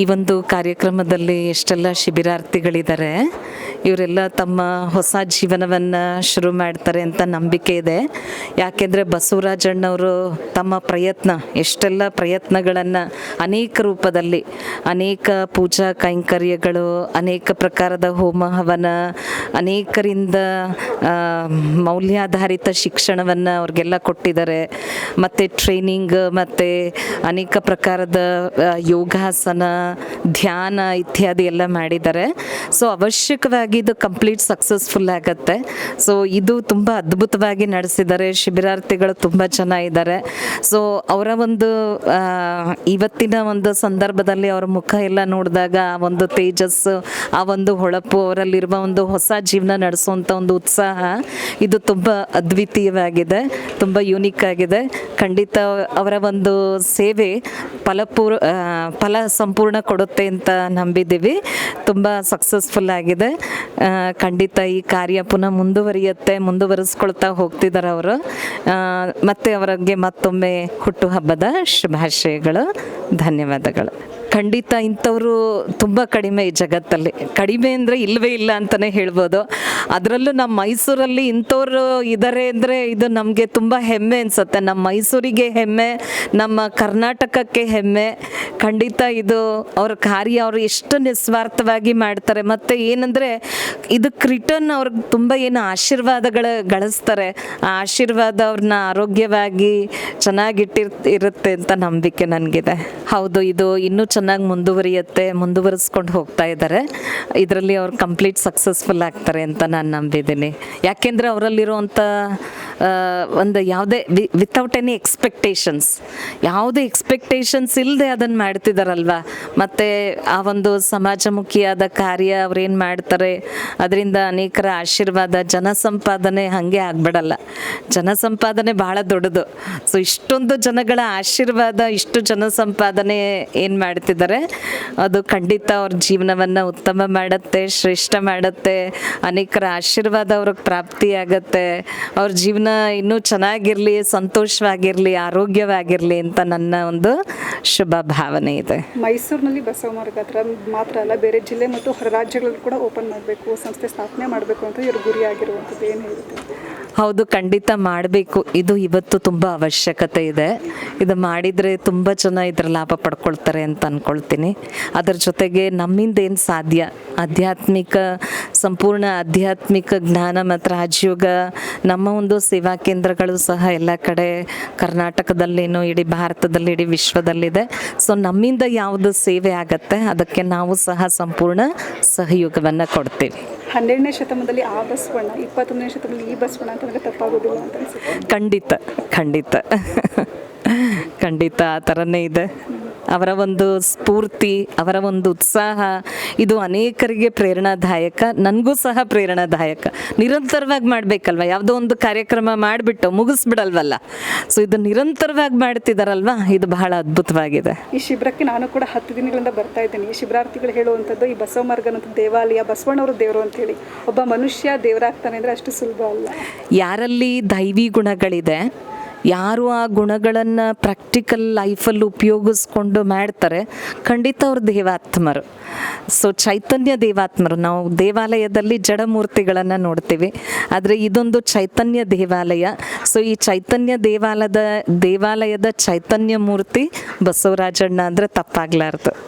ಈ ಒಂದು ಕಾರ್ಯಕ್ರಮದಲ್ಲಿ ಎಷ್ಟೆಲ್ಲ ಶಿಬಿರಾರ್ಥಿಗಳಿದ್ದಾರೆ, ಇವರೆಲ್ಲ ತಮ್ಮ ಹೊಸ ಜೀವನವನ್ನು ಶುರು ಮಾಡ್ತಾರೆ ಅಂತ ನಂಬಿಕೆ ಇದೆ. ಯಾಕೆಂದರೆ ಬಸವರಾಜಣ್ಣವರು ತಮ್ಮ ಪ್ರಯತ್ನ, ಎಷ್ಟೆಲ್ಲ ಪ್ರಯತ್ನಗಳನ್ನು ಅನೇಕ ರೂಪದಲ್ಲಿ, ಅನೇಕ ಪೂಜಾ ಕೈಂಕರ್ಯಗಳು, ಅನೇಕ ಪ್ರಕಾರದ ಹೋಮ ಹವನ ಅನೇಕರಿಂದ ಮೌಲ್ಯಾಧಾರಿತ ಶಿಕ್ಷಣವನ್ನು ಅವ್ರಿಗೆಲ್ಲ ಕೊಟ್ಟಿದ್ದಾರೆ. ಮತ್ತು ಟ್ರೈನಿಂಗ್ ಮತ್ತು ಅನೇಕ ಪ್ರಕಾರದ ಯೋಗಾಸನ ಧ್ಯಾನ ಇತ್ಯಾದಿ ಎಲ್ಲ ಮಾಡಿದ್ದಾರೆ. ಸೊ ಅವಶ್ಯಕವಾಗಿ ಇದು ಕಂಪ್ಲೀಟ್ ಸಕ್ಸಸ್ಫುಲ್ ಆಗುತ್ತೆ. ಸೊ ಇದು ತುಂಬ ಅದ್ಭುತವಾಗಿ ನಡೆಸಿದ್ದಾರೆ. ಶಿಬಿರಾರ್ಥಿಗಳು ತುಂಬ ಜನ ಇದ್ದಾರೆ. ಸೊ ಅವರ ಒಂದು ಇವತ್ತಿನ ಒಂದು ಸಂದರ್ಭದಲ್ಲಿ ಅವರ ಮುಖ ಎಲ್ಲ ನೋಡಿದಾಗ ಆ ಒಂದು ತೇಜಸ್ಸು, ಆ ಒಂದು ಹೊಳಪು, ಅವರಲ್ಲಿರುವ ಒಂದು ಹೊಸ ಜೀವನ ನಡೆಸುವಂಥ ಒಂದು ಉತ್ಸಾಹ ಇದು ತುಂಬ ಅದ್ವಿತೀಯವಾಗಿದೆ. ತುಂಬ ಯೂನಿಕ್ ಆಗಿದೆ. ಖಂಡಿತ ಅವರ ಒಂದು ಸೇವೆ ಫಲಪೂರ್ ಫಲ ಸಂಪೂರ್ಣ ಕೊಡುತ್ತೆ ಅಂತ ನಂಬಿದ್ದೀವಿ. ತುಂಬ ಸಕ್ಸಸ್ಫುಲ್ ಆಗಿದೆ. ಖಂಡಿತ ಈ ಕಾರ್ಯ ಪುನಃ ಮುಂದುವರಿಯುತ್ತೆ, ಮುಂದುವರಿಸ್ಕೊಳ್ತಾ ಹೋಗ್ತಿದ್ದಾರೆ ಅವರು. ಮತ್ತು ಅವರಿಗೆ ಮತ್ತೊಮ್ಮೆ ಹುಟ್ಟುಹಬ್ಬದ ಶುಭಾಶಯಗಳು, ಧನ್ಯವಾದಗಳು. ಖಂಡಿತ ಇಂಥವರು ತುಂಬ ಕಡಿಮೆ ಈ ಜಗತ್ತಲ್ಲಿ. ಕಡಿಮೆ ಅಂದರೆ ಇಲ್ಲವೇ ಇಲ್ಲ ಅಂತಲೇ ಹೇಳ್ಬೋದು. ಅದರಲ್ಲೂ ನಮ್ಮ ಮೈಸೂರಲ್ಲಿ ಇಂಥವ್ರು ಇದ್ದಾರೆ ಅಂದರೆ ಇದು ನಮಗೆ ತುಂಬ ಹೆಮ್ಮೆ ಅನಿಸುತ್ತೆ. ನಮ್ಮ ಮೈಸೂರಿಗೆ ಹೆಮ್ಮೆ, ನಮ್ಮ ಕರ್ನಾಟಕಕ್ಕೆ ಹೆಮ್ಮೆ. ಖಂಡಿತ ಇದು ಅವ್ರ ಕಾರ್ಯ ಅವರು ಎಷ್ಟು ನಿಸ್ವಾರ್ಥವಾಗಿ ಮಾಡ್ತಾರೆ. ಮತ್ತು ಏನಂದರೆ ಇದಕ್ಕೆ ರಿಟರ್ನ್ ಅವ್ರಿಗೆ ತುಂಬ ಏನು ಆಶೀರ್ವಾದಗಳ ಗಳಿಸ್ತಾರೆ. ಆ ಆಶೀರ್ವಾದ ಅವ್ರನ್ನ ಆರೋಗ್ಯವಾಗಿ ಚೆನ್ನಾಗಿಟ್ಟಿರ್ ಇರುತ್ತೆ ಅಂತ ನಂಬಿಕೆ ನನಗಿದೆ. ಹೌದು, ಇದು ಇನ್ನೂ ಚೆನ್ನಾಗಿ ಮುಂದುವರಿಯುತ್ತೆ, ಮುಂದುವರಿಸ್ಕೊಂಡು ಹೋಗ್ತಾ ಇದ್ದಾರೆ. ಇದರಲ್ಲಿ ಅವ್ರು ಕಂಪ್ಲೀಟ್ ಸಕ್ಸಸ್ಫುಲ್ ಆಗ್ತಾರೆ ಅಂತ ನಾನು ನಂಬಿದ್ದೀನಿ. ಯಾಕೆಂದರೆ ಅವರಲ್ಲಿರುವಂಥ ಒಂದು ಯಾವುದೇ ವಿತೌಟ್ ಎನಿ ಎಕ್ಸ್ಪೆಕ್ಟೇಷನ್ಸ್ ಯಾವುದೇ ಎಕ್ಸ್ಪೆಕ್ಟೇಷನ್ಸ್ ಇಲ್ಲದೆ ಅದನ್ನು ಮಾಡ್ತಿದ್ದಾರಲ್ವ ಮತ್ತು ಆ ಒಂದು ಸಮಾಜಮುಖಿಯಾದ ಕಾರ್ಯ ಅವ್ರೇನು ಮಾಡ್ತಾರೆ? ಅದರಿಂದ ಅನೇಕರ ಆಶೀರ್ವಾದ ಜನ ಸಂಪಾದನೆ ಹಾಗೆ ಆಗ್ಬಿಡಲ್ಲ. ಜನ ಸಂಪಾದನೆ ಭಾಳ ದೊಡ್ಡದು. ಸೊ ಇಷ್ಟೊಂದು ಜನಗಳ ಆಶೀರ್ವಾದ, ಇಷ್ಟು ಜನ ಸಂಪಾದನೆ ಏನು ಮಾಡ್ತಿದ್ದಾರೆ ಅದು ಖಂಡಿತ ಅವ್ರ ಜೀವನವನ್ನು ಉತ್ತಮ ಮಾಡುತ್ತೆ, ಶ್ರೇಷ್ಠ ಮಾಡುತ್ತೆ, ಅನೇಕರ ಆಶೀರ್ವಾದ ಅವ್ರಿಗೆ ಪ್ರಾಪ್ತಿಯಾಗತ್ತೆ ಅವ್ರ ಜೀವನ ಇನ್ನೂ ಚೆನ್ನಾಗಿರಲಿ, ಸಂತೋಷವಾಗಿರಲಿ, ಆರೋಗ್ಯವಾಗಿರಲಿ ಅಂತ ನನ್ನ ಒಂದು ಶುಭ ಭಾವನೆ ಇದೆ. ಮೈಸೂರಿನಲ್ಲಿ ಬಸವ ಮಾರ್ಗ ಮಾತ್ರ ಅಲ್ಲ, ಬೇರೆ ಜಿಲ್ಲೆ ಮತ್ತು ಹೊರ ರಾಜ್ಯಗಳಲ್ಲಿ ಕೂಡ ಓಪನ್ ಮಾಡಬೇಕು, ಸಂಸ್ಥೆ ಸ್ಥಾಪನೆ ಮಾಡಬೇಕು ಅಂತ ಇವ್ರ ಗುರಿ ಆಗಿರುವಂಥದ್ದು ಏನು ಹೇಳುತ್ತೆ ಹೌದು, ಖಂಡಿತ ಮಾಡಬೇಕು. ಇದು ಇವತ್ತು ತುಂಬ ಅವಶ್ಯಕತೆ ಇದೆ. ಇದು ಮಾಡಿದರೆ ತುಂಬ ಜನ ಇದರ ಲಾಭ ಪಡ್ಕೊಳ್ತಾರೆ ಅಂತ ಅಂದ್ಕೊಳ್ತೀನಿ ಅದರ ಜೊತೆಗೆ ನಮ್ಮಿಂದ ಏನು ಸಾಧ್ಯ? ಆಧ್ಯಾತ್ಮಿಕ, ಸಂಪೂರ್ಣ ಆಧ್ಯಾತ್ಮಿಕ ಜ್ಞಾನ ಮತ್ತು ರಾಜಯೋಗ ನಮ್ಮ ಒಂದು ಸೇವಾ ಕೇಂದ್ರಗಳು ಸಹ ಎಲ್ಲ ಕಡೆ ಕರ್ನಾಟಕದಲ್ಲೇನು, ಇಡೀ ಭಾರತದಲ್ಲಿ, ಇಡೀ ವಿಶ್ವದಲ್ಲಿದೆ. ಸೊ ನಮ್ಮಿಂದ ಯಾವುದು ಸೇವೆ ಆಗತ್ತೆ, ಅದಕ್ಕೆ ನಾವು ಸಹ ಸಂಪೂರ್ಣ ಸಹಯೋಗವನ್ನು ಕೊಡ್ತೀವಿ. ಹನ್ನೆರಡನೇ ಶತಮಾನದಲ್ಲಿ ಆ ಬಸವಣ್ಣ ಇಪ್ಪತ್ತೊಂದನೇ ಶತಮಾನದಲ್ಲಿ ಈ ಬಸವಣ್ಣ ಅಂತ ನನಗೆ ತಪ್ಪಾಗೋದಿಲ್ಲ ಅಂತ ಅನ್ಸುತ್ತೆ. ಖಂಡಿತ ಖಂಡಿತ. ಖಂಡಿತ ಆ ಥರನೇ ಇದೆ. ಅವರ ಒಂದು ಸ್ಫೂರ್ತಿ ಅವರ ಒಂದು ಉತ್ಸಾಹ ಇದು ಅನೇಕರಿಗೆ ಪ್ರೇರಣಾದಾಯಕ ನನಗೂ ಸಹ ಪ್ರೇರಣಾದಾಯಕ. ನಿರಂತರವಾಗಿ ಮಾಡಬೇಕಲ್ವ? ಯಾವುದೋ ಒಂದು ಕಾರ್ಯಕ್ರಮ ಮಾಡಿಬಿಟ್ಟು ಮುಗಿಸ್ಬಿಡಲ್ವಲ್ಲ? ಸೊ ಇದು ನಿರಂತರವಾಗಿ ಮಾಡ್ತಿದಾರಲ್ವಾ? ಇದು ಬಹಳ ಅದ್ಭುತವಾಗಿದೆ. ಈ ಶಿಬಿರಕ್ಕೆ ನಾನು ಕೂಡ ಹತ್ತು ದಿನಗಳಿಂದ ಬರ್ತಾ ಇದ್ದೀನಿ. ಈ ಶಿಬಿರಾರ್ಥಿಗಳು ಹೇಳುವಂಥದ್ದು ಈ ಬಸವ ಮಾರ್ಗ ಅನ್ನೋದು ದೇವಾಲಯ ಬಸವಣ್ಣವರು ದೇವರು ಅಂತೇಳಿ ಒಬ್ಬ ಮನುಷ್ಯ ದೇವರಾಗ್ತಾನೆ ಅಂದರೆ ಅಷ್ಟು ಸುಲಭ ಅಲ್ಲ. ಯಾರಲ್ಲಿ ದೈವಿ ಗುಣಗಳಿದೆ ಯಾರು ಆ ಗುಣಗಳನ್ನು ಪ್ರಾಕ್ಟಿಕಲ್ ಲೈಫಲ್ಲಿ ಉಪಯೋಗಿಸ್ಕೊಂಡು ಮಾಡ್ತಾರೆ, ಖಂಡಿತ ಅವ್ರ ದೇವಾತ್ಮರು. ಸೊ ಚೈತನ್ಯ ದೇವಾತ್ಮರು, ನಾವು ದೇವಾಲಯದಲ್ಲಿ ಜಡಮೂರ್ತಿಗಳನ್ನು ನೋಡ್ತೀವಿ, ಆದರೆ ಇದೊಂದು ಚೈತನ್ಯ ದೇವಾಲಯ. ಸೊ ಈ ಚೈತನ್ಯ ದೇವಾಲಯದ ದೇವಾಲಯದ ಚೈತನ್ಯ ಮೂರ್ತಿ ಬಸವರಾಜಣ್ಣ ಅಂದರೆ ತಪ್ಪಾಗ್ಲಾರ್ದು.